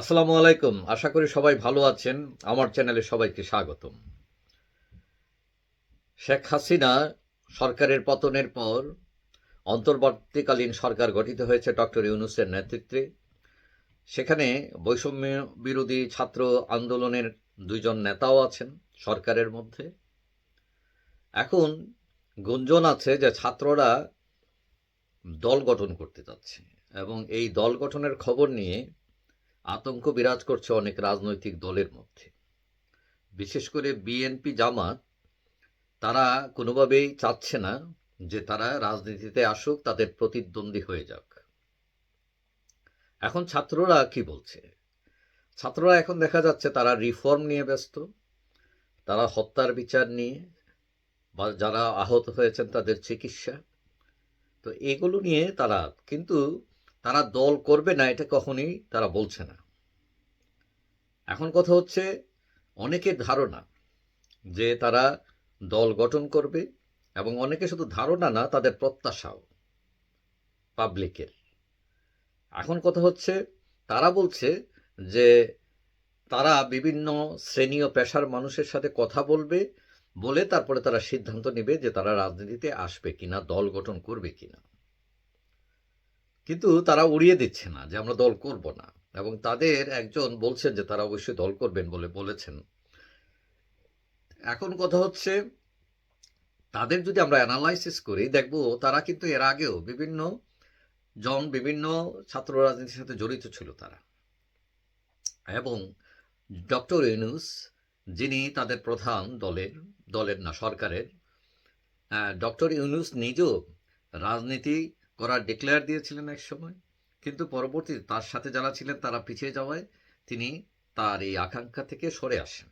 আসসালামু আলাইকুম। আশা করি সবাই ভালো আছেন। আমার চ্যানেলে সবাইকে স্বাগতম। শেখ হাসিনা সরকারের পতনের পর অন্তর্বর্তীকালীন সরকার গঠিত হয়েছে ডক্টর ইউনুসের নেতৃত্বে। সেখানে বৈষম্য বিরোধী ছাত্র আন্দোলনের দুইজন নেতাও আছেন সরকারের মধ্যে। এখন গুঞ্জন আছে যে ছাত্ররা দল গঠন করতে যাচ্ছে এবং এই দল গঠনের খবর নিয়ে আতঙ্ক বিরাজ করছে অনেক রাজনৈতিক দলের মধ্যে। বিশেষ করে বিএনপি জামাত, তারা কোনোভাবেই চাচ্ছে না যে তারা রাজনীতিতে আসুক, তাদের প্রতিদ্বন্দ্বী হয়ে যাক। এখন ছাত্ররা কি বলছে? ছাত্ররা এখন দেখা যাচ্ছে তারা রিফর্ম নিয়ে ব্যস্ত, তারা হত্যার বিচার নিয়ে, বা যারা আহত হয়েছেন তাদের চিকিৎসা। তো এগুলো নিয়ে তারা কিন্তু তারা দল করবে না, এটা কখনই তারা বলছে না। এখন কথা হচ্ছে, অনেকের ধারণা যে তারা দল গঠন করবে এবং অনেকে শুধু ধারণা না, তাদের প্রত্যাশাও পাবলিকের। এখন কথা হচ্ছে, তারা বলছে যে তারা বিভিন্ন শ্রেণি ও পেশার মানুষের সাথে কথা বলবে বলে তারপরে তারা সিদ্ধান্ত নেবে যে তারা রাজনীতিতে আসবে কিনা, দল গঠন করবে কিনা। কিন্তু তারা উড়িয়ে দিচ্ছে না যে আমরা দল করব না। এবং তাদের একজন বলছেন যে তারা অবশ্যই দল করবেন বলে বলেছেন। এখন কথা হচ্ছে, তাদের যদি আমরা অ্যানালাইসিস করি, দেখব তারা কিন্তু এর আগেও বিভিন্ন জন বিভিন্ন ছাত্র রাজনীতির সাথে জড়িত ছিল তারা। এবং ডক্টর ইউনুস, যিনি তাদের প্রধান দলের দলের না, সরকারের ডক্টর ইউনুস নিজেও রাজনীতি করার ডিক্লেয়ার দিয়েছিলেন এক সময়। কিন্তু পরবর্তীতে তার সাথে যারা ছিলেন, তারা পিছিয়ে যাওয়ায় তিনি তার এই আকাঙ্ক্ষা থেকে সরে আসেন।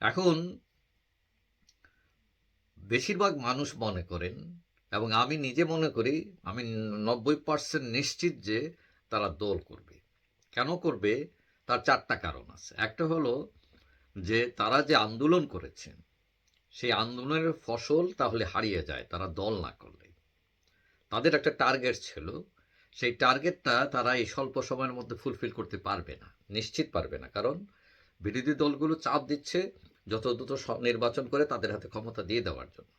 এখন বেশিরভাগ মানুষ মনে করেন, এবং আমি নিজে মনে করি, আমি নব্বই পার্সেন্ট নিশ্চিত যে তারা দল করবে। কেন করবে? তার চারটা কারণ আছে। একটা হলো যে তারা যে আন্দোলন করেছেন, সেই আন্দোলনের ফসল তাহলে হারিয়ে যায়, তারা দল না করলে। তাদের একটা টার্গেট ছিল। সেই টার্গেটটা তারা এই স্বল্প সময়ের মধ্যে ফুলফিল করতে পারবে না, নিশ্চিত পারবে না। কারণ বিরোধী দলগুলো চাপ দিচ্ছে যত দ্রুত নির্বাচন করে তাদের হাতে ক্ষমতা দিয়ে দেওয়ার জন্য।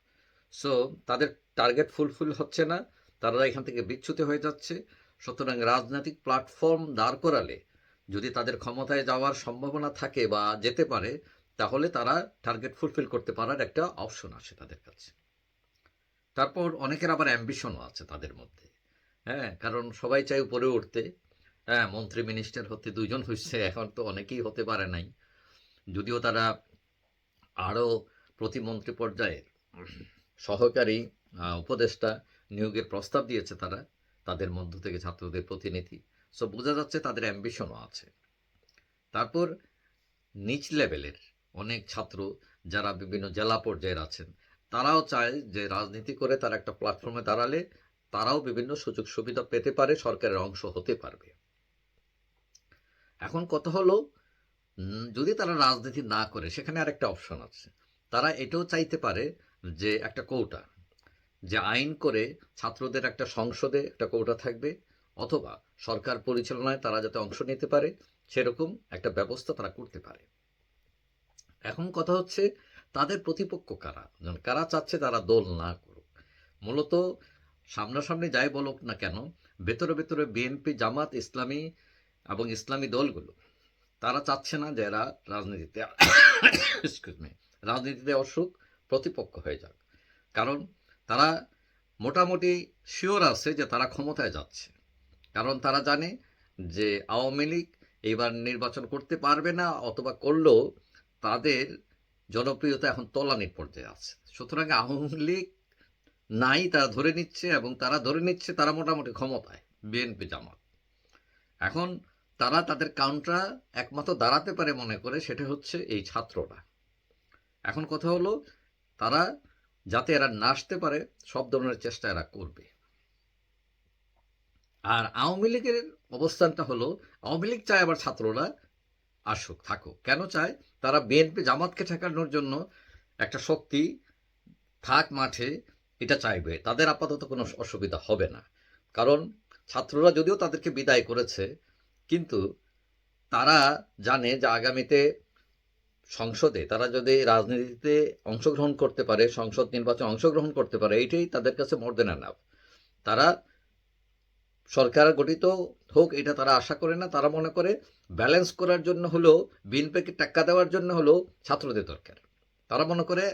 সো তাদের টার্গেট ফুলফিল হচ্ছে না, তারা এখান থেকে বিচ্যুত হয়ে যাচ্ছে। সুতরাং রাজনৈতিক প্ল্যাটফর্ম দাঁড় করালে যদি তাদের ক্ষমতায় যাওয়ার সম্ভাবনা থাকে বা যেতে পারে, তাহলে তারা টার্গেট ফুলফিল করতে পারার একটা অপশন আসে তাদের কাছে। তারপর অনেকের আবার অ্যাম্বিশনও আছে তাদের মধ্যে। হ্যাঁ কারণ সবাই চাই উপরে উঠতে। হ্যাঁ মন্ত্রী মিনিস্টার হতে দুজন হচ্ছে এখন তো অনেকেই হতে পারে নাই। যদিও তারা আরও প্রতিমন্ত্রী পর্যায়ের সহকারী উপদেষ্টা নিয়োগের প্রস্তাব দিয়েছে তারা, তাদের মধ্য থেকে ছাত্রদের প্রতিনিধি। সো বোঝা যাচ্ছে তাদের অ্যাম্বিশনও আছে। তারপর, নিচ লেভেলের অনেক ছাত্র যারা বিভিন্ন জেলা পর্যায়ের আছেন তারাও চায় যে রাজনীতি করে তারা একটা প্ল্যাটফর্মে দাঁড়ালে তারাও বিভিন্ন সুযোগ সুবিধা পেতে পারে, সরকারের অংশ হতে পারবে। এখন কথা হলো যদি তারা রাজনীতি না করে, সেখানে আর একটা অপশন আছে। তারা এটাও চাইতে পারে যে একটা কৌটা যে আইন করে ছাত্রদের একটা সংসদে একটা কৌটা থাকবে, অথবা সরকার পরিচালনায় তারা যাতে অংশ নিতে পারে, সেরকম একটা ব্যবস্থা তারা করতে পারে। এখন কথা হচ্ছে তাদের প্রতিপক্ষ কারা? কারা চাচ্ছে তারা দোল না করুক? মূলত সামনাসামনি যাই বলুক না কেন, ভেতরে ভেতরে বিএনপি জামাত, ইসলামী এবং ইসলামী দলগুলো, তারা চাচ্ছে না যে এরা রাজনীতিতে রাজনীতিতে অসুখ প্রতিপক্ষ হয়ে যাক। কারণ তারা মোটামুটি শিওর আছে যে তারা ক্ষমতায় যাচ্ছে। কারণ তারা জানে যে আওয়ামী লীগ এইবার নির্বাচন করতে পারবে না অথবা করলেও তাদের জনপ্রিয়তা এখন তলানির পর্যায়ে আছে। সুতরাং আওয়ামী লীগ নাই, তারা ধরে নিচ্ছে এবং তারা ধরে নিচ্ছে, তারা মোটামুটি ক্ষমতায়, বিএনপি, জামাত। এখন তারা তাদের কাউন্টার একমাত্র দাঁড়াতে পারে মনে করে, সেটা হচ্ছে এই ছাত্ররা। এখন কথা হলো, তারা যাতে এরা নাচতে পারে, সব ধরনের চেষ্টা এরা করবে। আর আওয়ামী লীগের অবস্থানটা হলো, আওয়ামী লীগ চায় আবার ছাত্ররা আসুক, থাকুক। কেন চায় তারা বিএনপি জামাতকে ঠেকানোর জন্য একটা শক্তি থাক মাঠে, এটা চাইবে। তাদের আপাতত কোনো অসুবিধা হবে না। কারণ ছাত্ররা যদিও তাদেরকে বিদায় করেছে, কিন্তু তারা জানে যে আগামীতে সংসদে, তারা যদি রাজনীতিতে অংশগ্রহণ করতে পারে, সংসদ নির্বাচনে অংশগ্রহণ করতে পারে, এইটাই তাদের কাছে মোর দেন নাভ তারা সরকার গঠিত হোক, এটা তারা আশা করে না। তারা মনে করে ব্যালেন্স করার জন্য হলেও, বিএনপিকে টাক্কা দেওয়ার জন্য হলেও ছাত্রদের দরকার। তারা মনে করে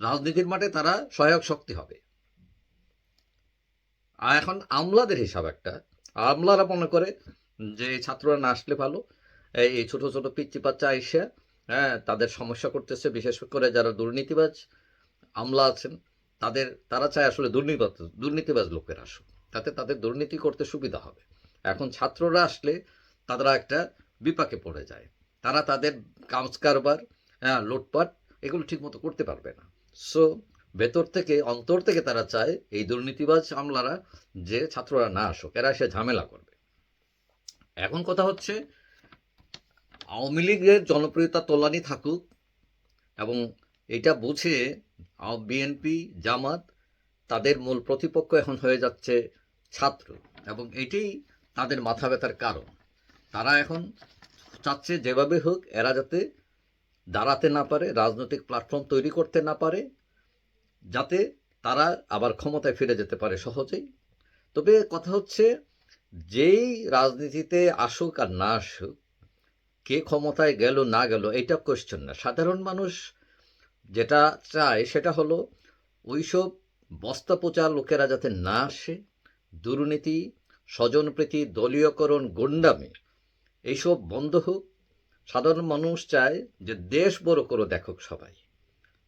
রাজনীতির মাঠে তারা সহায়ক শক্তি হবে। আর এখন আমলাদের হিসাব একটা। আমলারা মনে করে যে ছাত্ররা না আসলে ভালো। এই ছোট ছোট পিচ্চি বাচ্চা আইসা হ্যাঁ তাদের সমস্যা করতেছে, বিশেষ করে যারা দুর্নীতিবাজ আমলা আছেন, তাদের, তারা চায় আসলে দুর্নীতিবাজ দুর্নীতিবাজ লোকের আসুক। তাতে তাদের দুর্নীতি করতে সুবিধা হবে। এখন ছাত্ররা আসলে তারা একটা বিপাকে পড়ে যায়। তারা তাদের কাজ কারবার হ্যাঁ লুটপাট এগুলো ঠিকমতো করতে পারবে না। সো ভেতর থেকে, অন্তর থেকে তারা চায় এই দুর্নীতিবাজ আমলারা যে ছাত্ররা না আসুক, এরা এসে ঝামেলা করবে। এখন কথা হচ্ছে, আওয়ামী লীগের জনপ্রিয়তা তোলানি থাকুক এবং এটা বুঝে বিএনপি, জামাত তাদের মূল প্রতিপক্ষ এখন হয়ে যাচ্ছে ছাত্র। এবং এটাই তাদের মাথা ব্যথার কারণ। তারা এখন চাচ্ছে যেভাবে হোক এরা যাতে দাঁড়াতে না পারে, রাজনৈতিক প্ল্যাটফর্ম তৈরি করতে না পারে, যাতে তারা আবার ক্ষমতায় ফিরে যেতে পারে সহজেই। তবে কথা হচ্ছে, যেই রাজনীতিতে আসুক আর না আসুক, কে ক্ষমতায় গেল না গেল এটা কোয়েশ্চেন না। সাধারণ মানুষ যেটা চায় সেটা হলো, ওইসব বস্তা পচা লোকেরা যাতে না আসে দুর্নীতি, স্বজনপ্রীতি, দলীয়করণ, গুন্ডামি, এইসব বন্ধ হোক। সাধারণ মানুষ চায় যে দেশ বড় করে, দেখুক সবাই।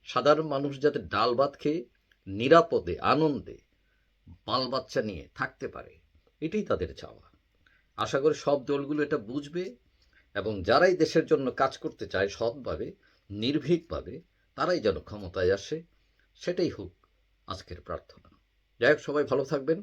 সাধারণ মানুষ যাতে ডাল ভাত খেয়ে নিরাপদে, আনন্দে বাল বাচ্চা নিয়ে থাকতে পারে, এটাই তাদের চাওয়া। আশা করি সব দলগুলো এটা বুঝবে এবং যারাই দেশের জন্য কাজ করতে চায় সৎভাবে, নির্ভীকভাবে, তারাই যেন ক্ষমতায় আসে, সেটাই হোক আজকের প্রার্থনা। যাই হোক, সবাই ভালো থাকবেন।